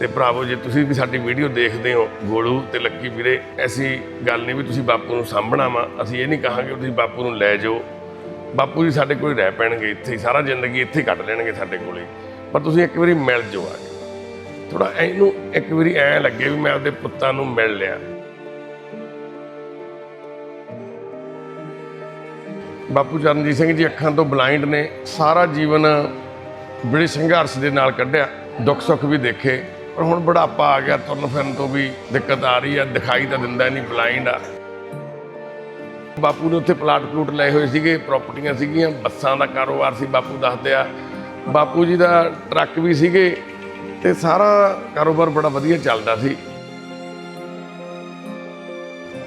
ਤੇ ਭਰਾਵੋ, ਜੇ ਤੁਸੀਂ ਵੀ ਸਾਡੀ ਵੀਡੀਓ ਦੇਖਦੇ ਹੋ, ਗੋਲੂ ਤੇ ਲੱਕੀ ਵੀਰੇ, ਐਸੀ ਗੱਲ ਨਹੀਂ ਵੀ ਤੁਸੀਂ ਬਾਪੂ ਨੂੰ ਸਾਂਭਣਾ ਵਾ ਅਸੀਂ ਇਹ ਨਹੀਂ ਕਹਾਂਗੇ ਤੁਸੀਂ ਬਾਪੂ ਨੂੰ ਲੈ ਜਾਓ। ਬਾਪੂ ਜੀ ਸਾਡੇ ਕੋਲ ਰਹਿ ਪੈਣਗੇ ਇੱਥੇ ਹੀ, ਸਾਰਾ ਜ਼ਿੰਦਗੀ ਇੱਥੇ ਕੱਟ ਲੈਣਗੇ ਸਾਡੇ ਕੋਲੇ ਪਰ ਤੁਸੀਂ ਇੱਕ ਵਾਰੀ ਮਿਲ ਜਾਓ ਆ ਕੇ। ਥੋੜਾ ਇਹਨੂੰ ਇੱਕ ਵਾਰੀ ਐ ਲੱਗੇ ਵੀ ਮੈਂ ਆਪਦੇ ਪੁੱਤਾਂ ਨੂੰ ਮਿਲ ਲਿਆ। ਬਾਪੂ ਚਰਨਜੀਤ ਸਿੰਘ ਜੀ ਅੱਖਾਂ ਤੋਂ ਬਲਾਈਂਡ ਨੇ, ਸਾਰਾ ਜੀਵਨ ਬੜੇ ਸੰਘਰਸ਼ ਦੇ ਨਾਲ ਕੱਢਿਆ। ਦੁੱਖ ਸੁੱਖ ਵੀ ਦੇਖੇ। ਪਰ ਹੁਣ ਬੁਢਾਪਾ ਆ ਗਿਆ ਤੁਰਨ ਫਿਰਨ ਤੋਂ ਵੀ ਦਿੱਕਤ ਆ ਰਹੀ ਆ, ਦਿਖਾਈ ਤਾਂ ਦਿੰਦਾ ਨਹੀਂ ਬਲਾਈਂਡ ਆ। ਬਾਪੂ ਨੇ ਉੱਥੇ ਪਲਾਟ ਪਲੂਟ ਲਏ ਹੋਏ ਸੀਗੇ ਪ੍ਰਾਪਰਟੀਆਂ ਸੀਗੀਆਂ, ਬੱਸਾਂ ਦਾ ਕਾਰੋਬਾਰ ਸੀ, ਬਾਪੂ ਦੱਸਦੇ ਆ। ਬਾਪੂ ਜੀ ਦਾ ਟਰੱਕ ਵੀ ਸੀਗੇ ਤੇ ਸਾਰਾ ਕਾਰੋਬਾਰ ਬੜਾ ਵਧੀਆ ਚੱਲਦਾ ਸੀ।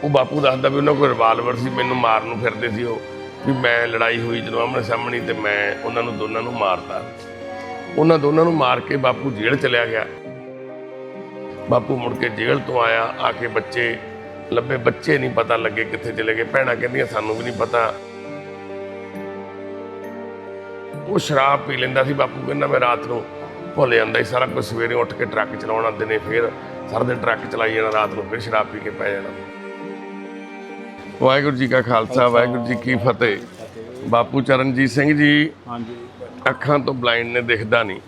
ਉਹ ਬਾਪੂ ਦੱਸਦਾ ਵੀ ਉਹਨਾਂ ਕੋਲ ਰਿਵਾਲਵਰ ਸੀ, ਮੈਨੂੰ ਮਾਰਨ ਨੂੰ ਫਿਰਦੇ ਸੀ ਉਹ, ਵੀ ਮੈਂ ਲੜਾਈ ਹੋਈ ਜਦੋਂ ਆਮਣੇ ਸਾਹਮਣੇ ਤੇ ਮੈਂ ਉਹਨਾਂ ਨੂੰ ਦੋਨਾਂ ਨੂੰ ਮਾਰਤਾ। ਉਹਨਾਂ ਦੋਨਾਂ ਨੂੰ ਮਾਰ ਕੇ ਬਾਪੂ ਜੇਲ੍ਹ ਚਲਿਆ ਗਿਆ। ਬਾਪੂ ਮੁੜ ਕੇ ਜੇਲ੍ਹ ਤੋਂ ਆਇਆ ਆ ਕੇ ਬੱਚੇ ਲੱਭੇ। ਬੱਚੇ ਨਹੀਂ ਪਤਾ ਲੱਗੇ ਕਿੱਥੇ ਚਲੇ ਗਏ। ਭੈਣਾਂ ਕਹਿੰਦੀਆਂ ਸਾਨੂੰ ਵੀ ਨਹੀਂ ਪਤਾ। ਉਹ ਸ਼ਰਾਬ ਪੀ ਲੈਂਦਾ ਸੀ। ਬਾਪੂ ਕਹਿੰਦਾ ਮੈਂ ਰਾਤ ਨੂੰ ਭੁੱਲ ਜਾਂਦਾ ਸੀ। ਸਾਰਾ ਕੁਝ ਸਵੇਰੇ ਉੱਠ ਕੇ ਟਰੱਕ ਚਲਾਉਣਾ ਦਿਨੇ ਫੇਰ ਸਾਰਾ ਦਿਨ ਟਰੱਕ ਚਲਾਈ ਜਾਣਾ ਰਾਤ ਨੂੰ ਫਿਰ ਸ਼ਰਾਬ ਪੀ ਕੇ ਪੈ ਜਾਣਾ। ਵਾਹਿਗੁਰੂ ਜੀ ਕਾ ਖਾਲਸਾ ਵਾਹਿਗੁਰੂ ਜੀ ਕੀ ਫਤਿਹ। ਬਾਪੂ ਚਰਨਜੀਤ ਸਿੰਘ ਜੀ ਹਾਂਜੀ। ਅੱਖਾਂ ਤੋਂ ਬਲਾਈਂਡ ਨੇ ਦਿਖਦਾ ਨਹੀਂ।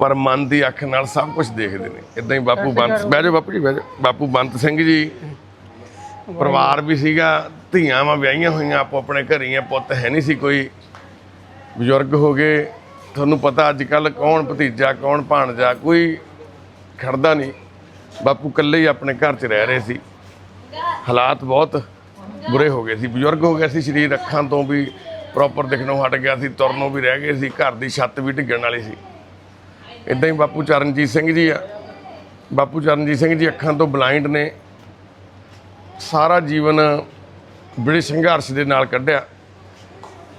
ਪਰ ਮਨ ਦੀ ਅੱਖ ਨਾਲ ਸਭ ਕੁਝ ਦੇਖਦੇ ਨੇ। ਇਦਾਂ ਹੀ ਬਾਪੂ ਬੰਤ ਬਹਿ ਜਾਓ ਬਾਪੂ ਜੀ ਬਹਿ ਜਾਓ। ਬਾਪੂ ਬੰਤ ਸਿੰਘ ਜੀ ਪਰਿਵਾਰ ਵੀ ਸੀਗਾ ਧੀਆਂ ਵਾਂ ਵਿਆਹੀਆਂ ਹੋਈਆਂ ਆਪੋ ਆਪਣੇ ਘਰੀਆਂ ਪੁੱਤ ਹੈ ਨਹੀਂ ਸੀ ਕੋਈ। ਬਜ਼ੁਰਗ ਹੋ ਗਏ। ਤੁਹਾਨੂੰ ਪਤਾ ਅੱਜ ਕੱਲ ਕੌਣ ਭਤੀਜਾ ਕੌਣ ਭਾਣਜਾ ਕੋਈ ਖੜਦਾ ਨਹੀਂ। ਬਾਪੂ ਇਕੱਲੇ ਹੀ ਆਪਣੇ ਘਰ 'ਚ ਰਹਿ ਰਹੇ ਸੀ। ਹਾਲਾਤ ਬਹੁਤ ਬੁਰੇ ਹੋ ਗਏ ਸੀ। ਬਜ਼ੁਰਗ ਹੋ ਗਿਆ ਸੀ ਸਰੀਰ ਅੱਖਾਂ ਤੋਂ ਵੀ ਪ੍ਰੋਪਰ ਦਿਖਣੋਂ ਹਟ ਗਿਆ ਸੀ ਤੁਰਨੋਂ ਵੀ ਰਹਿ ਗਏ ਸੀ ਘਰ ਦੀ ਛੱਤ ਵੀ ਡਿੱਗਣ ਵਾਲੀ ਸੀ। ਇਦਾਂ ਹੀ ਬਾਪੂ ਚਰਨਜੀਤ ਸਿੰਘ ਜੀ ਆ। ਬਾਪੂ ਚਰਨਜੀਤ ਸਿੰਘ ਜੀ ਅੱਖਾਂ ਤੋਂ ਬਲਾਈਂਡ ਨੇ। ਸਾਰਾ ਜੀਵਨ ਬੜੇ ਸੰਘਰਸ਼ ਦੇ ਨਾਲ ਕੱਢਿਆ।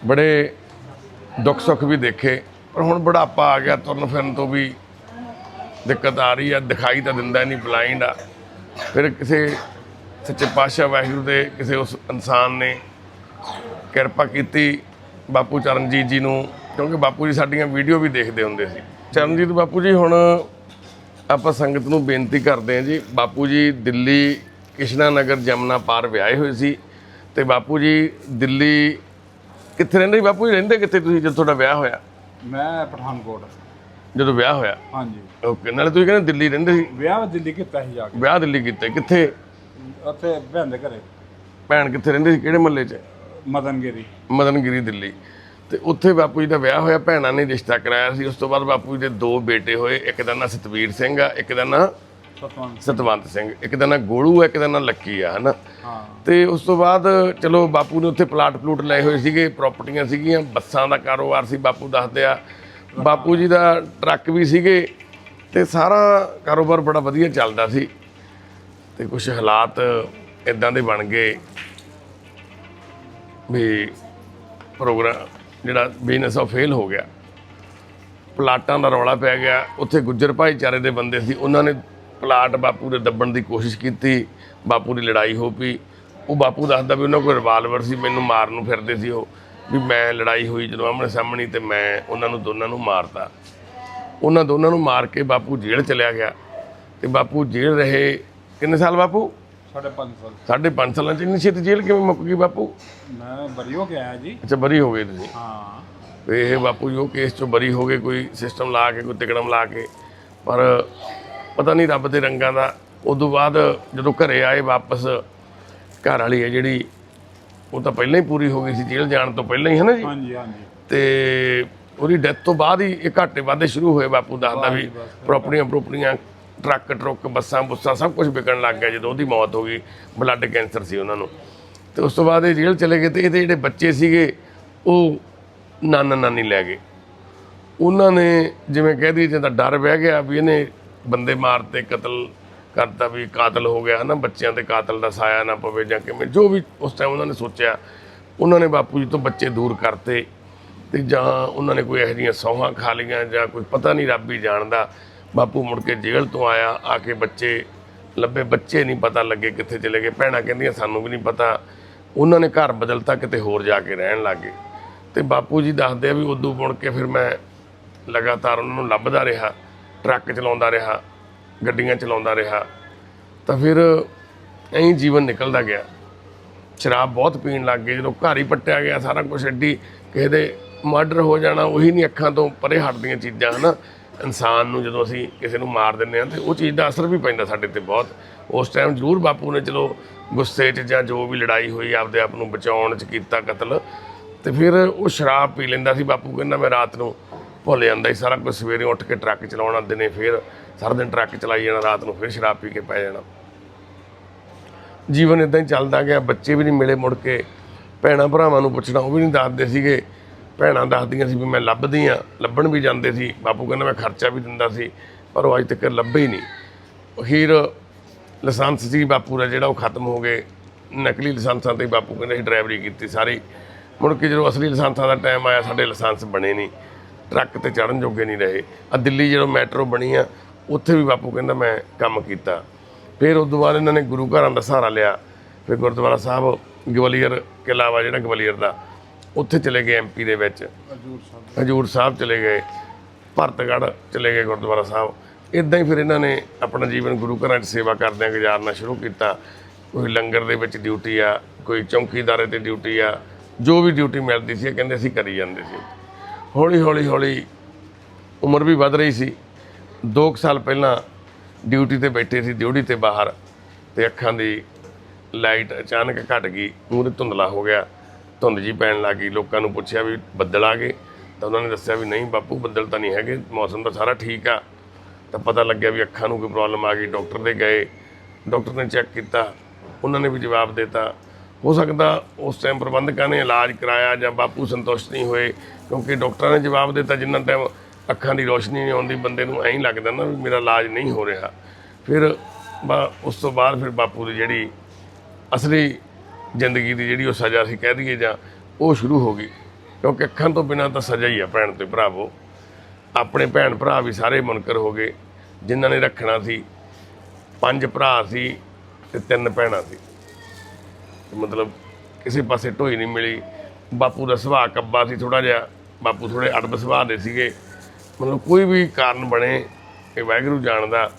ਬੜੇ ਦੁੱਖ ਸੁੱਖ ਵੀ ਦੇਖੇ। ਪਰ ਹੁਣ ਬੁਢਾਪਾ ਆ ਗਿਆ, ਤੁਰਨ ਫਿਰਨ ਤੋਂ ਵੀ ਦਿੱਕਤ ਆ ਰਹੀ ਆ। ਦਿਖਾਈ ਤਾਂ ਦਿੰਦਾ ਨਹੀਂ ਬਲਾਈਂਡ ਆ। ਫਿਰ ਕਿਸੇ ਸੱਚੇ ਪਾਤਸ਼ਾਹ ਵਾਹਿਗੁਰੂ ਦੇ ਕਿਸੇ ਉਸ ਇਨਸਾਨ ਨੇ ਕਿਰਪਾ ਕੀਤੀ ਬਾਪੂ ਚਰਨਜੀਤ ਜੀ ਨੂੰ, ਕਿਉਂਕਿ ਬਾਪੂ ਜੀ ਸਾਡੀਆਂ ਵੀਡੀਓ ਵੀ ਦੇਖਦੇ ਹੁੰਦੇ ਸੀ। ਚਰਨਜੀਤ ਬਾਪੂ ਜੀ ਹੁਣ ਆਪਾਂ ਸੰਗਤ ਨੂੰ ਬੇਨਤੀ ਕਰਦੇ ਹਾਂ ਜੀ ਬਾਪੂ ਜੀ ਦਿੱਲੀ ਕਿਸ਼ਨਾ ਨਗਰ ਜਮਨਾ ਪਾਰ ਵਿਆਹੇ ਹੋਏ ਸੀ ਤੇ ਬਾਪੂ ਜੀ ਦਿੱਲੀ ਕਿੱਥੇ ਰਹਿੰਦੇ ਸੀ? ਬਾਪੂ ਜੀ ਰਹਿੰਦੇ ਕਿੱਥੇ ਤੁਸੀਂ ਜਦੋਂ ਤੁਹਾਡਾ ਵਿਆਹ ਹੋਇਆ? ਮੈਂ ਪਠਾਨਕੋਟ। ਜਦੋਂ ਵਿਆਹ ਹੋਇਆ? ਹਾਂਜੀ। ਓਕੇ ਨਾਲੇ ਤੁਸੀਂ ਕਹਿੰਦੇ ਦਿੱਲੀ ਰਹਿੰਦੇ ਸੀ? ਵਿਆਹ ਦਿੱਲੀ ਕੀਤਾ ਸੀ ਜਾ ਕੇ। ਵਿਆਹ ਦਿੱਲੀ ਕੀਤੇ ਕਿੱਥੇ? ਉੱਥੇ ਭੈਣ ਦੇ ਘਰੇ। ਭੈਣ ਕਿੱਥੇ ਰਹਿੰਦੇ ਸੀ? ਕਿਹੜੇ ਮਹੱਲੇ 'ਚ? ਮਦਨਗਿਰੀ। ਮਦਨਗਿਰੀ ਦਿੱਲੀ। ਤੇ ਉੱਥੇ ਬਾਪੂ ਜੀ ਦਾ ਵਿਆਹ ਹੋਇਆ ਭੈਣਾਂ ਨੇ ਰਿਸ਼ਤਾ ਕਰਾਇਆ ਸੀ। ਉਸ ਤੋਂ ਬਾਅਦ ਬਾਪੂ ਜੀ ਦੇ ਦੋ ਬੇਟੇ ਹੋਏ ਇੱਕ ਦਾ ਨਾਂ ਸਤਵੀਰ ਸਿੰਘ ਆ ਇੱਕ ਦਾ ਨਾਂ ਸਤਵੰਤ ਸਿੰਘ। ਇੱਕ ਦਾ ਨਾਂ ਗੋਲੂ ਆ ਇੱਕ ਦਾ ਨਾਂ ਲੱਕੀ ਆ ਹਨਾ? ਤੇ ਉਸ ਤੋਂ ਬਾਅਦ ਚਲੋ ਬਾਪੂ ਨੇ ਉੱਥੇ ਪਲਾਟ ਪਲੂਟ ਲਏ ਹੋਏ ਸੀਗੇ ਪ੍ਰਾਪਰਟੀਆਂ ਸੀਗੀਆਂ ਬੱਸਾਂ ਦਾ ਕਾਰੋਬਾਰ ਸੀ ਬਾਪੂ ਦੱਸਦੇ ਆ। ਬਾਪੂ ਜੀ ਦਾ ਟਰੱਕ ਵੀ ਸੀਗੇ ਤੇ ਸਾਰਾ ਕਾਰੋਬਾਰ ਬੜਾ ਵਧੀਆ ਚੱਲਦਾ ਸੀ। ਤੇ ਕੁਝ ਹਾਲਾਤ ਇਦਾਂ ਦੇ ਬਣ ਗਏ ਵੀ ਪ੍ਰੋਗਰਾਮ ਜਿਹੜਾ ਬਿਜ਼ਨਸ ਆ ਫੇਲ ਹੋ ਗਿਆ। ਪਲਾਟਾਂ ਦਾ ਰੌਲਾ ਪੈ ਗਿਆ। ਉੱਥੇ ਗੁੱਜਰ ਭਾਈਚਾਰੇ ਦੇ ਬੰਦੇ ਸੀ। ਉਹਨਾਂ ਨੇ ਪਲਾਟ ਬਾਪੂ ਦੇ ਦੱਬਣ ਦੀ ਕੋਸ਼ਿਸ਼ ਕੀਤੀ। ਬਾਪੂ ਦੀ ਲੜਾਈ ਹੋ ਪਈ। ਉਹ ਬਾਪੂ ਦੱਸਦਾ ਵੀ ਉਹਨਾਂ ਕੋਲ ਰਿਵਾਲਵਰ ਸੀ। ਮੈਨੂੰ ਮਾਰਨ ਨੂੰ ਫਿਰਦੇ ਸੀ ਉਹ। ਵੀ ਮੈਂ ਲੜਾਈ ਹੋਈ ਜਦੋਂ ਆਮਣੇ ਸਾਹਮਣੇ ਤੇ ਮੈਂ ਉਹਨਾਂ ਨੂੰ ਦੋਨਾਂ ਨੂੰ ਮਾਰਤਾ। ਉਹਨਾਂ ਦੋਨਾਂ ਨੂੰ ਮਾਰ ਕੇ ਬਾਪੂ ਜੇਲ੍ਹ ਚਲਿਆ ਗਿਆ। ਤੇ ਬਾਪੂ ਜੇਲ੍ਹ ਰਹੇ ਕਿੰਨੇ ਸਾਲ ਬਾਪੂ? ਸਾਢੇ ਪੰਜ ਸਾਲ। ਸਾਢੇ ਪੰਜ ਸਾਲਾਂ ਚ ਇੰਨੀ ਛੇਤੀ ਜੇਲ੍ਹ ਕਿਵੇਂ ਮੁੱਕ ਗਈ ਬਾਪੂ? ਮੈਂ ਬਰੀ ਹੋ ਕੇ ਆਇਆ ਜੀ। ਅੱਛਾ ਬਰੀ ਹੋ ਗਏ ਤੁਸੀਂ? ਹਾਂ। ਤੇ ਇਹ ਬਾਪੂ ਜੀ ਉਹ ਕੇਸ ਚੋਂ ਬਰੀ ਹੋ ਗਏ ਕੋਈ ਸਿਸਟਮ ਲਾ ਕੇ ਕੋਈ ਤਿਕੜਮ ਲਾ ਕੇ। ਪਰ ਪਤਾ ਨਹੀਂ ਰੱਬ ਦੇ ਰੰਗਾਂ ਦਾ। ਉਦੋਂ ਬਾਅਦ ਜਦੋਂ ਘਰੇ ਆਏ ਵਾਪਸ ਘਰ ਵਾਲੀ ਹੈ ਜਿਹੜੀ ਉਹ ਤਾਂ ਪਹਿਲਾਂ ਹੀ ਪੂਰੀ ਹੋ ਗਈ ਸੀ ਜੇਲ੍ਹ ਜਾਣ ਤੋਂ ਪਹਿਲਾਂ ਹੀ ਹੈ ਨਾ ਜੀ? ਹਾਂਜੀ ਹਾਂਜੀ। ਤੇ ਉਹਦੀ ਡੈਥ ਤੋਂ ਬਾਅਦ ਹੀ ਇਹ ਘਾਟੇ ਵਾਧੇ ਸ਼ੁਰੂ ਹੋਏ ਬਾਪੂ ਦੱਸਦਾ ਵੀ ਪ੍ਰਾਪਰਟੀਆਂ ਪ੍ਰੋਪਰਟੀਆਂ ਟਰੱਕ, ਟਰੁੱਕ, ਬੱਸਾਂ, ਬੁੱਸਾਂ ਸਭ ਕੁਝ ਵਿਕਣ ਲੱਗ ਗਿਆ ਜਦੋਂ ਉਹਦੀ ਮੌਤ ਹੋ ਗਈ ਬਲੱਡ ਕੈਂਸਰ ਸੀ ਉਹਨਾਂ ਨੂੰ। ਤੇ ਉਸ ਤੋਂ ਬਾਅਦ ਇਹ ਜੇਲ੍ਹ ਚਲੇ ਗਏ ਤੇ ਇਹਦੇ ਜਿਹੜੇ ਬੱਚੇ ਸੀਗੇ, ਉਹ ਨਾਨਾ ਨਾਨੀ ਲੈ ਗਏ। ਉਹਨਾਂ ਨੇ ਜਿਵੇਂ ਕਹਿ ਦਈਏ, ਜਿੱਦਾਂ ਡਰ ਬਹਿ ਗਿਆ ਵੀ ਇਹਨੇ ਬੰਦੇ ਮਾਰਤੇ, ਕਤਲ ਕਰਤਾ, ਵੀ ਕਾਤਲ ਹੋ ਗਿਆ ਨਾ ਬੱਚਿਆਂ ਤੇ ਕਾਤਲ ਦਾ ਸਾਇਆ ਨਾ ਪਵੇ ਜਾਂ ਕਿਵੇਂ, ਜੋ ਵੀ ਉਸ ਟਾਈਮ ਉਹਨਾਂ ਨੇ ਸੋਚਿਆ, ਉਹਨਾਂ ਨੇ ਬਾਪੂ ਜੀ ਤੋਂ ਬੱਚੇ ਦੂਰ ਕਰਤੇ ਤੇ ਜਾਂ ਉਹਨਾਂ ਨੇ ਕੋਈ ਇਹੋ ਜਿਹੀਆਂ ਸੌਹਾਂ ਖਾ ਲਈਆਂ ਜਾਂ ਕੋਈ ਪਤਾ ਨਹੀਂ ਰੱਬ ਹੀ ਜਾਣਦਾ। ਬਾਪੂ ਮੁੜ ਕੇ ਜੇਲ੍ਹ ਤੋਂ ਆਇਆ, ਆ ਕੇ ਬੱਚੇ, ਲੱਭੇ ਬੱਚੇ ਨਹੀਂ ਪਤਾ ਲੱਗੇ ਕਿੱਥੇ ਚਲੇ ਗਏ। ਭੈਣਾਂ ਕਹਿੰਦੀਆਂ, ਸਾਨੂੰ ਵੀ ਨਹੀਂ ਪਤਾ। ਉਹਨਾਂ ਨੇ ਘਰ ਬਦਲਤਾ, ਕਿਤੇ ਹੋਰ ਜਾ ਕੇ ਰਹਿਣ ਲੱਗੇ ਤੇ ਬਾਪੂ ਜੀ ਦੱਸਦੇ ਆ ਵੀ ਉਦੋਂ ਮੁੜ ਕੇ ਫਿਰ ਮੈਂ ਲਗਾਤਾਰ ਉਹਨਾਂ ਨੂੰ ਲੱਭਦਾ ਰਿਹਾ, ਟਰੱਕ ਚਲਾਉਂਦਾ ਰਿਹਾ, ਗੱਡੀਆਂ ਚਲਾਉਂਦਾ ਰਿਹਾ। ਤਾਂ ਫਿਰ ਐਂ ਜੀਵਨ ਨਿਕਲਦਾ ਗਿਆ। ਸ਼ਰਾਬ ਬਹੁਤ ਪੀਣ ਲੱਗ ਗਏ। ਜਦੋਂ ਘਰ ਹੀ ਪੱਟਿਆ ਗਿਆ ਸਾਰਾ ਕੁਝ ਐਡੀ ਕਿਸੇ ਦੇ ਮਰਡਰ ਹੋ ਜਾਣਾ, ਉਹੀ ਨਹੀਂ ਅੱਖਾਂ ਤੋਂ ਪਰੇ ਹਟਦੀਆਂ ਚੀਜ਼ਾਂ, ਹਨਾ? ਇਨਸਾਨ ਨੂੰ ਜਦੋਂ ਅਸੀਂ ਕਿਸੇ ਨੂੰ ਮਾਰ ਦਿੰਦੇ ਹਾਂ ਤੇ ਉਹ ਚੀਜ਼ ਦਾ ਅਸਰ ਵੀ ਪੈਂਦਾ ਸਾਡੇ ਤੇ ਬਹੁਤ। ਉਸ ਟਾਈਮ ਜ਼ਰੂਰ ਬਾਪੂ ਨੇ ਚਲੋ ਗੁੱਸੇ 'ਚ ਜਾਂ ਜੋ ਵੀ ਲੜਾਈ ਹੋਈ, ਆਪਦੇ ਆਪ ਨੂੰ ਬਚਾਉਣ 'ਚ ਕੀਤਾ ਕਤਲ ਤੇ ਫਿਰ ਉਹ ਸ਼ਰਾਬ ਪੀ ਲੈਂਦਾ ਸੀ। ਬਾਪੂ ਕਹਿੰਦਾ, ਮੈਂ ਰਾਤ ਨੂੰ ਭੁੱਲ ਜਾਂਦਾ ਸੀ ਸਾਰਾ ਕੁਝ ਸਵੇਰੇ ਉੱਠ ਕੇ ਟਰੱਕ ਚਲਾਉਣਾ ਦਿਨੇ ਫਿਰ ਸਾਰਾ ਦਿਨ ਟਰੱਕ ਚਲਾਈ ਜਾਣਾ, ਰਾਤ ਨੂੰ ਫਿਰ ਸ਼ਰਾਬ ਪੀ ਕੇ ਪੈ ਜਾਣਾ। ਜੀਵਨ ਇਦਾਂ ਹੀ ਚੱਲਦਾ ਗਿਆ। ਬੱਚੇ ਵੀ ਨਹੀਂ ਮਿਲੇ ਮੁੜ ਕੇ, ਭੈਣਾਂ ਭਰਾਵਾਂ ਨੂੰ ਪੁੱਛਣਾ, ਉਹ ਵੀ ਨਹੀਂ ਦੱਸਦੇ ਸੀਗੇ ਭੈਣਾਂ ਦੱਸਦੀਆਂ ਸੀ ਵੀ ਮੈਂ ਲੱਭਦੀ ਆ ਲੱਭਣ ਵੀ ਜਾਂਦੇ ਸੀ। ਬਾਪੂ ਕਹਿੰਦਾ ਮੈਂ ਖਰਚਾ ਵੀ ਦਿੰਦਾ ਸੀ, ਪਰ ਉਹ ਅੱਜ ਤੱਕ ਲੱਭੇ ਹੀ ਨਹੀਂ। ਅਖੀਰ ਲਾਇਸੈਂਸ ਸੀ ਬਾਪੂ ਦਾ ਜਿਹੜਾ ਉਹ ਖਤਮ ਹੋ ਗਏ। ਨਕਲੀ ਲਾਇਸੈਂਸਾਂ ਤੇ ਬਾਪੂ ਕਹਿੰਦੇ ਸੀ ਡਰਾਈਵਰੀ ਕੀਤੀ ਸਾਰੀ। ਮੁੜ ਕੇ ਜਦੋਂ ਅਸਲੀ ਲਾਇਸੈਂਸਾਂ ਦਾ ਟਾਈਮ ਆਇਆ, ਸਾਡੇ ਲਾਇਸੈਂਸ ਬਣੇ ਨਹੀਂ। ਟਰੱਕ ਤੇ ਚੜਨ ਜੋਗੇ ਨਹੀਂ ਰਹੇ। ਆ ਦਿੱਲੀ ਜਦੋਂ ਮੈਟਰੋ ਬਣੀ ਆ, ਉੱਥੇ ਵੀ ਬਾਪੂ ਕਹਿੰਦਾ ਮੈਂ ਕੰਮ ਕੀਤਾ। ਫਿਰ ਉਸ ਤੋਂ ਬਾਅਦ ਇਹਨਾਂ ਨੇ ਗੁਰੂ ਘਰਾਂ ਦਾ ਸਹਾਰਾ ਲਿਆ। ਫਿਰ ਗੁਰਦੁਆਰਾ ਸਾਹਿਬ, ਗਵਾਲੀਅਰ ਕਿਲ੍ਹਾ ਵਾ ਜਿਹੜਾ ਗਵਾਲੀਅਰ ਦਾ। ਉੱਥੇ ਚਲੇ ਗਏ ਐਮਪੀ ਦੇ ਵਿੱਚ। ਹਜੂਰ ਸਾਹਿਬ ਹਜੂਰ ਸਾਹਿਬ ਚਲੇ ਗਏ, ਭਰਤਗੜ੍ਹ ਚਲੇ ਗਏ ਗੁਰਦੁਆਰਾ ਸਾਹਿਬ। ਇਦਾਂ ਹੀ ਫਿਰ ਇਹਨਾਂ ਨੇ ਆਪਣਾ ਜੀਵਨ ਗੁਰੂ ਘਰਾਂ 'ਚ ਸੇਵਾ ਕਰਦਿਆਂ ਗੁਜ਼ਾਰਨਾ ਸ਼ੁਰੂ ਕੀਤਾ। ਕੋਈ ਲੰਗਰ ਦੇ ਵਿੱਚ ਡਿਊਟੀ ਆ, ਕੋਈ ਚੌਂਕੀਦਾਰੇ ਤੇ ਡਿਊਟੀ ਆ, ਜੋ ਵੀ ਡਿਊਟੀ ਮਿਲਦੀ ਸੀ ਇਹ ਕਹਿੰਦੇ ਅਸੀਂ ਕਰੀ ਜਾਂਦੇ ਸੀ। ਹੌਲੀ ਹੌਲੀ ਹੌਲੀ ਉਮਰ ਵੀ ਵੱਧ ਰਹੀ ਸੀ। 2 ਸਾਲ ਪਹਿਲਾਂ ਡਿਊਟੀ ਤੇ ਬੈਠੇ ਸੀ, ਡਿਊਟੀ ਤੇ ਬਾਹਰ ਤੇ ਅੱਖਾਂ ਦੀ ਲਾਈਟ ਅਚਾਨਕ ਘਟ ਗਈ ਮੂਹਰੇ ਧੁੰਦਲਾ ਹੋ ਗਿਆ। ਧੁੰਦ ਜੀ ਪੈਣ ਲੱਗ ਗਈ, ਲੋਕਾਂ ਨੂੰ ਪੁੱਛਿਆ ਵੀ ਬੱਦਲ ਆ ਗਏ। ਤਾਂ ਉਹਨਾਂ ਨੇ ਦੱਸਿਆ ਵੀ ਨਹੀਂ ਬਾਪੂ, ਬੱਦਲ ਤਾਂ ਨਹੀਂ ਹੈਗੇ, ਮੌਸਮ ਤਾਂ ਸਾਰਾ ਠੀਕ ਆ। ਤਾਂ ਪਤਾ ਲੱਗਿਆ ਵੀ ਅੱਖਾਂ ਨੂੰ ਕੋਈ ਪ੍ਰੋਬਲਮ ਆ ਗਈ, ਡਾਕਟਰ ਦੇ ਗਏ, ਡਾਕਟਰ ਨੇ ਚੈੱਕ ਕੀਤਾ, ਉਹਨਾਂ ਨੇ ਵੀ ਜਵਾਬ ਦਿੱਤਾ। ਹੋ ਸਕਦਾ ਉਸ ਟਾਈਮ ਪ੍ਰਬੰਧਕਾਂ ਨੇ ਇਲਾਜ ਕਰਾਇਆ ਜਾਂ ਬਾਪੂ ਸੰਤੁਸ਼ਟ ਨਹੀਂ ਹੋਏ, ਕਿਉਂਕਿ ਡਾਕਟਰਾਂ ਨੇ ਜਵਾਬ ਦਿੱਤਾ, ਜਿੰਨਾ ਟਾਈਮ ਅੱਖਾਂ ਦੀ ਰੋਸ਼ਨੀ ਨਹੀਂ ਆਉਂਦੀ, ਬੰਦੇ ਨੂੰ ਐਂ ਲੱਗਦਾ ਨਾ ਵੀ ਮੇਰਾ ਇਲਾਜ ਨਹੀਂ ਹੋ ਰਿਹਾ। ਫਿਰ ਬਾ- ਉਸ ਤੋਂ ਬਾਅਦ ਫਿਰ ਬਾਪੂ ਦੀ ਜਿਹੜੀ ਅਸਲੀ ਜ਼ਿੰਦਗੀ ਦੀ ਜਿਹੜੀ ਉਹ ਸਜ਼ਾ ਸੀ ਕਹਿ ਦਈਏ ਜਾਂ ਉਹ ਸ਼ੁਰੂ ਹੋ ਗਈ। ਕਿਉਂਕਿ ਅੱਖਾਂ ਤੋਂ ਬਿਨਾਂ ਤਾਂ ਸਜ਼ਾ ਹੀ ਆ ਭੈਣ ਤੇ ਭਰਾਵੋ ਆਪਣੇ ਭੈਣ ਭਰਾ ਵੀ ਸਾਰੇ ਮੁਨਕਰ ਹੋ ਗਏ। ਜਿਨ੍ਹਾਂ ਨੇ ਰੱਖਣਾ ਸੀ, ਪੰਜ ਭਰਾ ਸੀ ਤੇ ਤਿੰਨ ਭੈਣਾਂ ਸੀ। ਮਤਲਬ ਕਿਸੇ ਪਾਸੇ ਢੋਈ ਨਹੀਂ ਮਿਲੀ। ਬਾਪੂ ਦਾ ਸੁਭਾਅ ਕੱਬਾ ਸੀ ਥੋੜਾ ਜਿਹਾ। ਬਾਪੂ ਥੋੜੇ ਅੜਬ ਸੁਭਾਅ ਦੇ ਸੀਗੇ। ਮਤਲਬ ਕੋਈ ਵੀ ਕਾਰਨ ਬਣੇ, ਇਹ ਵਾਹਿਗੁਰੂ ਜਾਣਦਾ,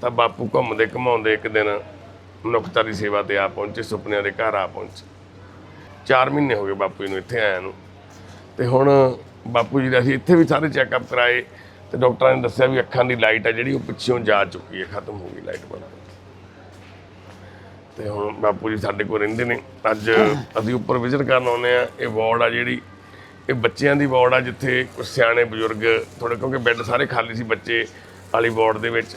ਤਾਂ ਬਾਪੂ ਘੁੰਮਦੇ ਘਮਾਉਂਦੇ ਇੱਕ ਦਿਨ ਮਨੁੱਖਤਾ ਦੀ ਸੇਵਾ ਤੇ ਆ ਪਹੁੰਚੇ, ਸੁਪਨਿਆਂ ਦੇ ਘਰ ਆ ਪਹੁੰਚੇ। 4 ਮਹੀਨੇ ਹੋ ਗਏ ਬਾਪੂ ਜੀ ਨੂੰ ਇੱਥੇ ਆਇਆ ਨੂੰ। ਤੇ ਹੁਣ ਬਾਪੂ ਜੀ ਦਾ ਅਸੀਂ ਇੱਥੇ ਵੀ ਸਾਰੇ ਚੈੱਕਅਪ ਕਰਾਏ ਤੇ ਡਾਕਟਰਾਂ ਨੇ ਦੱਸਿਆ ਵੀ ਅੱਖਾਂ ਦੀ ਲਾਈਟ ਹੈ ਜਿਹੜੀ ਉਹ ਪਿੱਛੋਂ ਜਾ ਚੁੱਕੀ ਹੈ, ਖਤਮ ਹੋ ਗਈ ਲਾਈਟ ਬੰਦ ਤੇ ਹੁਣ ਬਾਪੂ ਜੀ ਸਾਡੇ ਕੋਲ ਰਹਿੰਦੇ ਨੇ। ਅੱਜ ਅਸੀਂ ਉੱਪਰ ਵਿਜ਼ਿਟ ਕਰਨ ਆਉਂਦੇ ਆ ਇਹ ਵਾਰਡ ਆ ਜਿਹੜੀ, ਇਹ ਬੱਚਿਆਂ ਦੀ ਵਾਰਡ ਆ ਜਿੱਥੇ ਕੁਝ ਸਿਆਣੇ ਬਜ਼ੁਰਗ ਥੋੜੇ ਕਿਉਂਕਿ ਬੈੱਡ ਸਾਰੇ ਖਾਲੀ ਸੀ ਬੱਚੇ ਵਾਲੀ ਵਾਰਡ ਦੇ ਵਿੱਚ।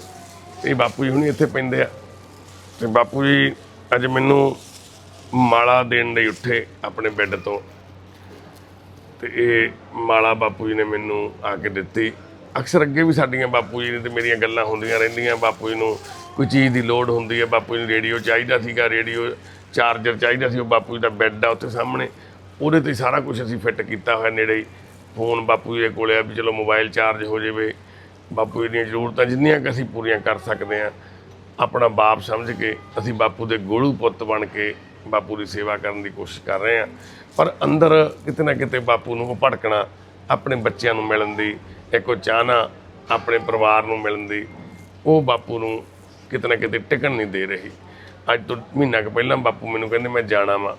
ਇਹ ਬਾਪੂ ਜੀ ਹੁਣੀ ਇੱਥੇ ਪੈਂਦੇ ਆ। ਤੇ ਬਾਪੂ ਜੀ, ਅੱਜ ਮੈਨੂੰ ਮਾਲਾ ਦੇਣ ਲਈ ਉੱਠੇ ਆਪਣੇ ਬੈੱਡ ਤੋਂ। ਤੇ ਇਹ ਮਾਲਾ ਬਾਪੂ ਜੀ ਨੇ ਮੈਨੂੰ ਆ ਕੇ ਦਿੱਤੀ। ਅਕਸਰ ਅੱਗੇ ਵੀ ਸਾਡੀਆਂ ਬਾਪੂ ਜੀ ਨੇ ਤੇ ਮੇਰੀਆਂ ਗੱਲਾਂ ਹੁੰਦੀਆਂ ਰਹਿੰਦੀਆਂ। ਬਾਪੂ ਜੀ ਨੂੰ ਕੋਈ ਚੀਜ਼ ਦੀ ਲੋੜ ਹੁੰਦੀ ਹੈ। ਬਾਪੂ ਜੀ ਨੂੰ ਰੇਡੀਓ ਚਾਹੀਦਾ ਸੀਗਾ। ਰੇਡੀਓ ਚਾਰਜਰ ਚਾਹੀਦਾ ਸੀ। ਉਹ ਬਾਪੂ ਜੀ ਦਾ ਬੈੱਡ ਆ ਉੱਥੇ ਸਾਹਮਣੇ। ਉਹਦੇ ਤੇ ਸਾਰਾ ਕੁਝ ਅਸੀਂ ਫਿੱਟ ਕੀਤਾ ਹੋਇਆ ਨੇੜੇ ਹੀ। ਫੋਨ ਬਾਪੂ ਜੀ ਦੇ ਕੋਲੇ ਆ ਵੀ ਚਲੋ ਮੋਬਾਈਲ ਚਾਰਜ ਹੋ ਜਾਵੇ। ਬਾਪੂ ਜੀ ਦੀਆਂ ਜ਼ਰੂਰਤਾਂ ਜਿੰਨੀਆਂ ਕਿ ਅਸੀਂ ਪੂਰੀਆਂ ਕਰ ਸਕਦੇ ਹਾਂ। ਆਪਣਾ ਬਾਪ ਸਮਝ ਕੇ ਅਸੀਂ ਬਾਪੂ ਦੇ ਗੋਲੂ ਪੁੱਤ ਬਣ ਕੇ ਬਾਪੂ ਦੀ ਸੇਵਾ ਕਰਨ ਦੀ ਕੋਸ਼ਿਸ਼ ਕਰ ਰਹੇ ਹਾਂ। ਪਰ ਅੰਦਰ ਕਿਤੇ ਨਾ ਕਿਤੇ ਬਾਪੂ ਨੂੰ ਉਹ ਭਟਕਣਾ ਆਪਣੇ ਬੱਚਿਆਂ ਨੂੰ ਮਿਲਣ ਦੀ, ਇੱਕੋ ਚਾਹਨਾ ਆਪਣੇ ਪਰਿਵਾਰ ਨੂੰ ਮਿਲਣ ਦੀ, ਉਹ ਬਾਪੂ ਨੂੰ ਕਿਤੇ ਨਾ ਕਿਤੇ ਟਿਕਣ ਨਹੀਂ ਦੇ ਰਹੀ। ਅੱਜ ਤੋਂ ਮਹੀਨਾ ਕੁ ਪਹਿਲਾਂ ਬਾਪੂ ਮੈਨੂੰ ਕਹਿੰਦੇ, ਮੈਂ ਜਾਣਾ ਵਾਂ।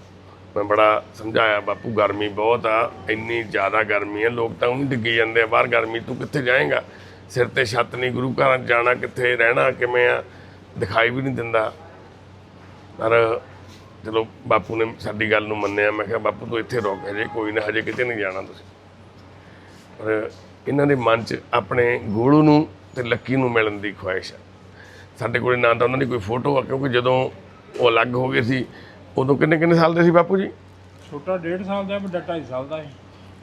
ਮੈਂ ਬੜਾ ਸਮਝਾਇਆ, ਬਾਪੂ, ਗਰਮੀ ਬਹੁਤ ਆ, ਇੰਨੀ ਜ਼ਿਆਦਾ ਗਰਮੀ ਆ, ਲੋਕ ਤਾਂ ਉਹਨੂੰ ਡਿੱਗੀ ਜਾਂਦੇ ਆ, ਬਾਹਰ ਗਰਮੀ, ਤੂੰ ਕਿੱਥੇ ਜਾਏਗਾ? ਸਿਰ ਤੇ ਛੱਤ ਨਹੀਂ, ਗੁਰੂ ਘਰਾਂ 'ਚ ਜਾਣਾ, ਕਿੱਥੇ ਰਹਿਣਾ, ਕਿਵੇਂ ਆ? ਦਿਖਾਈ ਵੀ ਨਹੀਂ ਦਿੰਦਾ। ਪਰ ਚਲੋ ਬਾਪੂ ਨੇ ਸਾਡੀ ਗੱਲ ਨੂੰ ਮੰਨਿਆ ਮੈਂ ਕਿਹਾ ਬਾਪੂ ਤੂੰ ਇੱਥੇ ਰੁਕ ਹਜੇ ਕੋਈ ਨਾ ਹਜੇ ਕਿਤੇ ਨਹੀਂ ਜਾਣਾ ਤੁਸੀਂ। ਪਰ ਇਹਨਾਂ ਦੇ ਮਨ 'ਚ ਆਪਣੇ ਗੋਲੂ ਨੂੰ ਤੇ ਲੱਕੀ ਨੂੰ ਮਿਲਣ ਦੀ ਖੁਆਇਸ਼ ਆ। ਸਾਡੇ ਕੋਲੇ ਨਾ ਤਾਂ ਉਹਨਾਂ ਦੀ ਕੋਈ ਫੋਟੋ ਆ ਕਿਉਂਕਿ ਜਦੋਂ ਉਹ ਅਲੱਗ ਹੋ ਗਏ ਸੀ ਉਦੋਂ ਕਿੰਨੇ ਕਿੰਨੇ ਸਾਲ ਦੇ ਸੀ ਬਾਪੂ ਜੀ? ਛੋਟਾ 1.5 ਸਾਲ ਦਾ ਵੱਡਾ 2.5 ਸਾਲ ਦਾ ਹੈ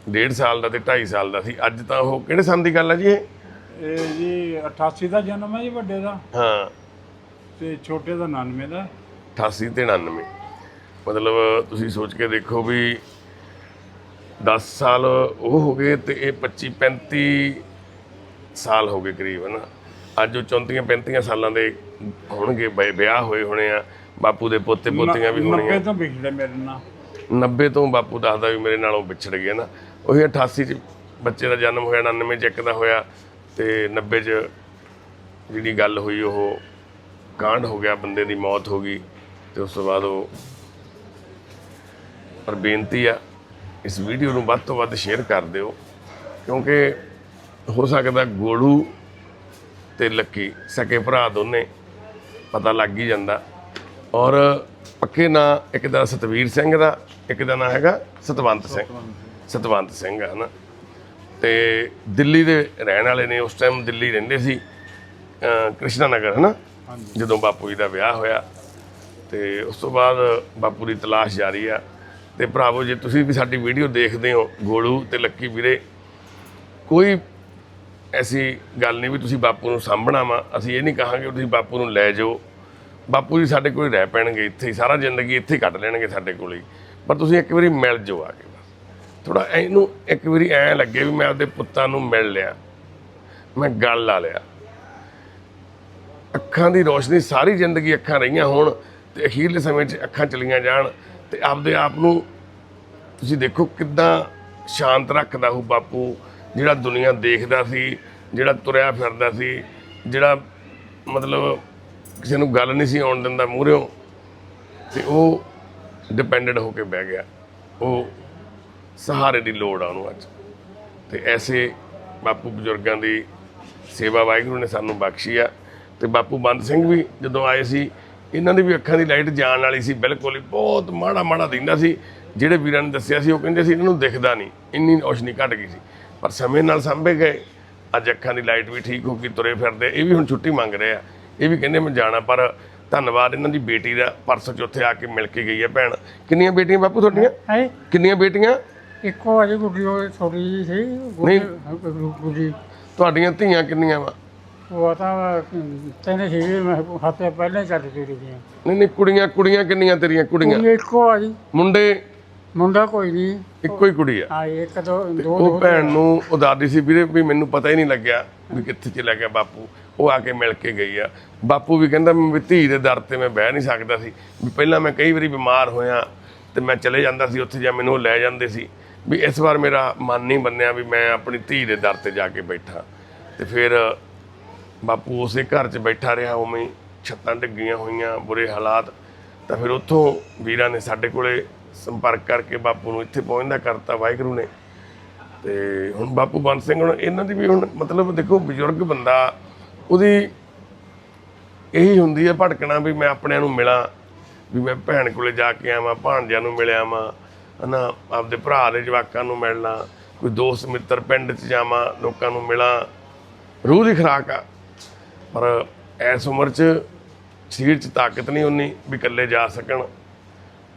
ਡੇਢ ਸਾਲ ਦਾ ਤੇ 2.5 ਸਾਲ ਦਾ ਸੀ। ਅੱਜ ਤਾਂ ਉਹ ਕਿਹੜੇ ਸਾਲ ਦੀ ਗੱਲ ਆ ਜੀ ਇਹ? ਇਹ ਜੀ 88 ਦਾ ਜਨਮ ਹੈ ਜੀ ਵੱਡੇ ਦਾ। ਹਾਂ। ਤੇ ਛੋਟੇ ਦਾ 99 ਦਾ? 88 ਤੇ 99 ਮਤਲਬ ਤੁਸੀਂ ਸੋਚ ਕੇ ਦੇਖੋ ਵੀ 10 ਸਾਲ ਉਹ ਹੋ ਗਏ ਤੇ ਇਹ 25 35 ਸਾਲ ਹੋ ਗਏ ਕਰੀਬ ਨਾ ਅੱਜ ਉਹ 34 35 ਸਾਲਾਂ ਦੇ ਹੋਣਗੇ ਵਿਆਹ ਹੋਏ ਹੋਣੇ ਆ ਬਾਪੂ ਦੇ ਪੋਤੇ ਪੋਤੀਆਂ ਵੀ ਹੋਣੀਆਂ। 90 ਤੋਂ ਵਿਛੜੇ ਮੇਰੇ ਨਾਲ। 90 ਤੋਂ ਬਾਪੂ ਦੱਸਦਾ ਵੀ ਮੇਰੇ ਨਾਲੋਂ ਵਿਛੜ ਗਏ ਨਾ। ਉਹੀ 88 ਚ ਬੱਚੇ ਦਾ ਜਨਮ ਹੋਇਆ 99 ਚ ਇੱਕ ਦਾ ਹੋਇਆ ਤੇ 90 ਚ ਜਿਹੜੀ ਗੱਲ ਹੋਈ ਉਹ ਕਾਂਡ ਹੋ ਗਿਆ, ਬੰਦੇ ਦੀ ਮੌਤ ਹੋ ਗਈ ਤੇ ਉਸ ਤੋਂ ਬਾਅਦ ਉਹ ਪਰ ਬੇਨਤੀ ਆ, ਇਸ ਵੀਡੀਓ ਨੂੰ ਵੱਧ ਤੋਂ ਵੱਧ ਸ਼ੇਅਰ ਕਰ ਦਿਓ, ਕਿਉਂਕਿ ਹੋ ਸਕਦਾ ਗੋੜੂ ਤੇ ਲੱਕੀ, ਸਕੇ ਭਰਾ ਦੋਨੇ, ਪਤਾ ਲੱਗ ਹੀ ਜਾਂਦਾ। ਔਰ ਪੱਕੇ ਨਾਂ ਇੱਕ ਦਾ ਸਤਵੀਰ ਸਿੰਘ ਦਾ, ਇੱਕ ਦਾ ਨਾਂ ਹੈਗਾ ਸਤਵੰਤ ਸਿੰਘ। ਸਤਵੰਤ ਸਿੰਘ ਹੈ ਨਾ ਤੇ ਦਿੱਲੀ ਦੇ ਰਹਿਣ ਵਾਲੇ ਨੇ, ਉਸ ਟਾਈਮ ਦਿੱਲੀ ਰਹਿੰਦੇ ਸੀ ਕ੍ਰਿਸ਼ਨਾ ਨਗਰ ਹੈ ਨਾ ਜਦੋਂ ਬਾਪੂ ਜੀ ਦਾ ਵਿਆਹ ਹੋਇਆ ਤੇ ਉਸ ਤੋਂ ਬਾਅਦ ਬਾਪੂ ਦੀ ਤਲਾਸ਼ ਜਾਰੀ ਆ। ਤੇ ਭਰਾਵੋ, ਜੇ ਤੁਸੀਂ ਵੀ ਸਾਡੀ ਵੀਡੀਓ ਦੇਖਦੇ ਹੋ, ਗੋਲੂ ਤੇ ਲੱਕੀ ਵੀਰੇ, ਕੋਈ ਐਸੀ ਗੱਲ ਨਹੀਂ ਵੀ ਤੁਸੀਂ ਬਾਪੂ ਨੂੰ ਸਾਂਭਣਾ ਵਾ। ਅਸੀਂ ਇਹ ਨਹੀਂ ਕਹਾਂਗੇ ਤੁਸੀਂ ਬਾਪੂ ਨੂੰ ਲੈ ਜਾਓ। ਬਾਪੂ ਜੀ ਸਾਡੇ ਕੋਲ ਹੀ ਰਹਿ ਪੈਣਗੇ ਇੱਥੇ ਹੀ। ਸਾਰਾ ਜ਼ਿੰਦਗੀ ਇੱਥੇ ਕੱਟ ਲੈਣਗੇ ਸਾਡੇ ਕੋਲ ਹੀ। ਪਰ ਤੁਸੀਂ ਇੱਕ ਵਾਰੀ ਮਿਲ ਜਾਓ ਆ ਕੇ ਬਸ। ਥੋੜਾ ਇਹਨੂੰ ਇੱਕ ਵਾਰੀ ਐਂ ਲੱਗੇ ਵੀ ਮੈਂ ਆਪਦੇ ਪੁੱਤਾਂ ਨੂੰ ਮਿਲ ਲਿਆ। ਮੈਂ ਗੱਲ ਲਾ ਲਿਆ। ਅੱਖਾਂ ਦੀ ਰੋਸ਼ਨੀ ਸਾਰੀ ਜ਼ਿੰਦਗੀ ਅੱਖਾਂ ਰਹੀਆਂ ਹੋਣ ਤੇ ਅਖੀਰਲੇ ਸਮੇਂ 'ਚ ਅੱਖਾਂ ਚਲੀਆਂ ਜਾਣ ਤੇ ਆਪਦੇ ਆਪ ਨੂੰ ਤੁਸੀਂ ਦੇਖੋ ਕਿੱਦਾਂ ਸ਼ਾਂਤ ਰੱਖਦਾ ਉਹ ਬਾਪੂ, ਜਿਹੜਾ ਦੁਨੀਆ ਦੇਖਦਾ ਸੀ, ਜਿਹੜਾ ਤੁਰਿਆ ਫਿਰਦਾ ਸੀ, ਜਿਹੜਾ ਮਤਲਬ ਕਿਸੇ ਨੂੰ ਗੱਲ ਨਹੀਂ ਸੀ ਆਉਣ ਦਿੰਦਾ ਮੂਹਰਿਓਂ ਤੇ ਉਹ ਡਿਪੈਂਡੈਂਟ ਹੋ ਕੇ ਬਹਿ ਗਿਆ। ਉਹ ਸਹਾਰੇ ਦੀ ਲੋੜ ਆ ਉਹਨੂੰ ਅੱਜ। ਤੇ ਐਸੇ ਬਾਪੂ ਬਜ਼ੁਰਗਾਂ ਦੀ ਸੇਵਾ ਵਾਹਿਗੁਰੂ ਨੇ ਸਾਨੂੰ ਬਖਸ਼ੀ ਆ। ਤੇ ਬਾਪੂ ਬੰਦ ਸਿੰਘ ਵੀ ਜਦੋਂ ਆਏ ਸੀ ਇਹਨਾਂ ਦੀ ਵੀ ਅੱਖਾਂ ਦੀ ਲਾਈਟ ਜਾਣ ਵਾਲੀ ਸੀ ਬਿਲਕੁਲ ਹੀ ਬਹੁਤ ਮਾੜਾ ਮਾੜਾ ਦਿੰਦਾ ਸੀ। ਜਿਹੜੇ ਵੀਰਾਂ ਨੇ ਦੱਸਿਆ ਸੀ ਉਹ ਕਹਿੰਦੇ ਸੀ ਇਹਨਾਂ ਨੂੰ ਦਿਖਦਾ ਨਹੀਂ ਇੰਨੀ ਰੋਸ਼ਨੀ ਘਟ ਗਈ ਸੀ। ਪਰ ਸਮੇਂ ਨਾਲ ਸਾਂਭੇ ਗਏ। ਅੱਜ ਅੱਖਾਂ ਦੀ ਲਾਈਟ ਵੀ ਠੀਕ ਹੋ ਗਈ ਤੁਰੇ ਫਿਰਦੇ ਇਹ ਵੀ ਹੁਣ ਛੁੱਟੀ ਮੰਗ ਰਹੇ ਆ। ਇਹ ਵੀ ਕਹਿੰਦੇ ਮੈਂ ਜਾਣਾ ਪਰ ਧੰਨਵਾਦ ਇਹਨਾਂ ਦੀ ਬੇਟੀ ਦਾ ਪਰਸੋਂ ਚ ਉੱਥੇ ਆ ਕੇ ਮਿਲ ਕੇ ਗਈ ਹੈ ਭੈਣ। ਕਿੰਨੀਆਂ ਬੇਟੀਆਂ ਬਾਪੂ ਤੁਹਾਡੀਆਂ? ਹੈ? ਕਿੰਨੀਆਂ ਬੇਟੀਆਂ? ਇੱਕੋ ਅਜੇ ਗੁੱਡੀ ਉਹ ਥੋੜੀ ਜਿਹੀ ਸੀ ਨਹੀਂ। ਗੁੱਡੀ ਤੁਹਾਡੀਆਂ ਧੀਆਂ ਕਿੰਨੀਆਂ ਵਾ? ਉਹ ਤਾਂ ਕਹਿੰਦੇ ਸੀ ਮੈਂ ਹਫ਼ਤੇ ਪਹਿਲਾਂ ਹੀ ਚੱਲ ਚੁਰੀ ਗਈਆਂ ਨਹੀਂ ਨਹੀਂ ਕੁੜੀਆਂ ਕੁੜੀਆਂ ਕਿੰਨੀਆਂ ਤੇਰੀਆਂ ਕੁੜੀਆਂ? ਕੁੜੀ ਇੱਕੋ ਆ ਜੀ। ਮੁੰਡੇ? ਮੁੰਡਾ ਕੋਈ ਨਹੀਂ। ਇੱਕੋ ਹੀ ਕੁੜੀ ਆ। ਆ ਇੱਕ ਦੋ ਦੋ ਉਹ ਭੈਣ ਨੂੰ। ਉਦਾਰਦੀ ਸੀ ਵੀਰੇ ਵੀ ਮੈਨੂੰ ਪਤਾ ਹੀ ਨਹੀਂ ਲੱਗਿਆ ਵੀ ਕਿੱਥੇ ਚਲਾ ਗਿਆ ਬਾਪੂ। ਉਹ ਆ ਕੇ ਮਿਲ ਕੇ ਗਈ ਆ। ਬਾਪੂ ਵੀ ਕਹਿੰਦਾ ਮੈਂ ਧੀ ਦੇ ਦਰ ਤੇ ਮੈਂ ਬਹਿ ਨਹੀਂ ਸਕਦਾ ਸੀ। ਵੀ ਪਹਿਲਾਂ ਮੈਂ ਕਈ ਵਾਰੀ ਬਿਮਾਰ ਹੋਇਆ ਤੇ ਮੈਂ ਚਲੇ ਜਾਂਦਾ ਸੀ ਉੱਥੇ ਜਾਂ ਮੈਨੂੰ ਲੈ ਜਾਂਦੇ ਸੀ। ਵੀ ਇਸ ਵਾਰ ਮੇਰਾ ਮਨ ਨਹੀਂ ਬੰਨਿਆ ਵੀ ਮੈਂ ਆਪਣੀ ਧੀ ਦੇ ਦਰ ਤੇ ਜਾ ਕੇ ਬੈਠਾ। ਤੇ ਫਿਰ ਬਾਪੂ ਉਸੇ ਘਰ 'ਚ ਬੈਠਾ ਰਿਹਾ, ਉਵੇਂ ਛੱਤਾਂ ਡਿੱਗੀਆਂ ਹੋਈਆਂ, ਬੁਰੇ ਹਾਲਾਤ। ਤਾਂ ਫਿਰ ਉੱਥੋਂ ਵੀਰਾਂ ਨੇ ਸਾਡੇ ਕੋਲੇ ਸੰਪਰਕ ਕਰਕੇ ਬਾਪੂ ਨੂੰ ਇੱਥੇ ਪਹੁੰਚਦਾ ਕਰਤਾ ਵਾਹਿਗੁਰੂ ਨੇ। ਤੇ ਹੁਣ ਬਾਪੂ ਬੰਦ ਸਿੰਘ ਹੁਣ ਇਹਨਾਂ ਦੀ ਵੀ ਹੁਣ ਮਤਲਬ ਦੇਖੋ ਬਜ਼ੁਰਗ ਬੰਦਾ, ਉਹਦੀ ਇਹੀ ਹੁੰਦੀ ਹੈ ਭਟਕਣਾ ਵੀ ਮੈਂ ਆਪਣਿਆਂ ਨੂੰ ਮਿਲਾਂ, ਵੀ ਮੈਂ ਭੈਣ ਕੋਲੇ ਜਾ ਕੇ ਆਵਾਂ, ਭਾਣਜਿਆਂ ਨੂੰ ਮਿਲਿਆ ਆਵਾਂ, ਹਨਾ, ਆਪਦੇ ਭਰਾ ਦੇ ਜਵਾਕਾਂ ਨੂੰ ਮਿਲਣਾ, ਕੋਈ ਦੋਸਤ ਮਿੱਤਰ ਪਿੰਡ 'ਚ ਜਾਵਾਂ, ਲੋਕਾਂ ਨੂੰ ਮਿਲਾਂ। ਰੂਹ ਦੀ ਖੁਰਾਕ ਆ। ਪਰ ਇਸ ਉਮਰ 'ਚ ਸਰੀਰ 'ਚ ਤਾਕਤ ਨਹੀਂ ਉਨੀ ਵੀ ਇਕੱਲੇ ਜਾ ਸਕਣ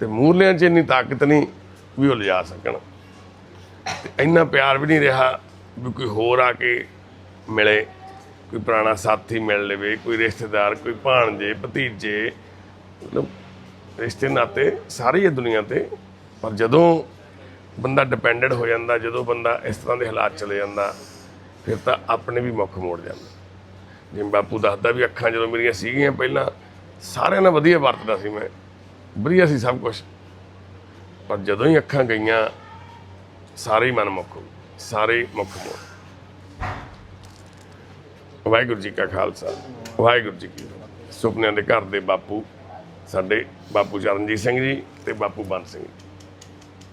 ਤੇ ਮੂਹਰਲਿਆਂ 'ਚ ਇੰਨੀ ਤਾਕਤ ਨਹੀਂ ਵੀ ਉਹ ਲਿਜਾ ਸਕਣ। ਤੇ ਇੰਨਾ ਪਿਆਰ ਵੀ ਨਹੀਂ ਰਿਹਾ ਵੀ ਕੋਈ ਹੋਰ ਆ ਕੇ ਮਿਲੇ, ਕੋਈ ਪੁਰਾਣਾ ਸਾਥੀ ਮਿਲ ਲਵੇ, ਕੋਈ ਰਿਸ਼ਤੇਦਾਰ, ਕੋਈ ਭਾਣਜੇ, ਭਤੀਜੇ, ਮਤਲਬ ਰਿਸ਼ਤੇ ਨਾਤੇ ਸਾਰੀ ਹੈ ਦੁਨੀਆ ਤੇ। ਪਰ ਜਦੋਂ ਬੰਦਾ ਡਿਪੈਂਡੈਂਟ ਹੋ ਜਾਂਦਾ, ਜਦੋਂ ਬੰਦਾ ਇਸ ਤਰ੍ਹਾਂ ਦੇ ਹਾਲਾਤ ਚਲੇ ਜਾਂਦਾ, ਫਿਰ ਤਾਂ ਆਪਣੇ ਵੀ ਮੁੱਖ ਮੋੜ ਜਾਂਦਾ। ਜਿਵੇਂ ਬਾਪੂ ਦੱਸਦਾ ਵੀ ਅੱਖਾਂ ਜਦੋਂ ਮੇਰੀਆਂ ਸੀਗੀਆਂ ਪਹਿਲਾਂ, ਸਾਰਿਆਂ ਨਾਲ ਵਧੀਆ ਵਰਤਦਾ ਸੀ ਮੈਂ। ਵਧੀਆ ਸੀ ਸਭ ਕੁਝ ਪਰ ਜਦੋਂ ਹੀ ਅੱਖਾਂ ਗਈਆਂ, ਸਾਰੇ ਹੀ ਮਨ ਮੁੱਕ ਸਾਰੇ ਹੀ ਮੁੱਖ ਮੋੜ ਵਾਹਿਗੁਰੂ ਜੀ ਕਾ ਖਾਲਸਾ। ਵਾਹਿਗੁਰੂ ਜੀ ਕੀ ਸੁਪਨਿਆਂ ਦੇ ਘਰ ਦੇ ਬਾਪੂ, ਸਾਡੇ ਬਾਪੂ ਚਰਨਜੀਤ ਸਿੰਘ ਜੀ ਤੇ ਬਾਪੂ ਬੰਦ ਸਿੰਘ ਜੀ।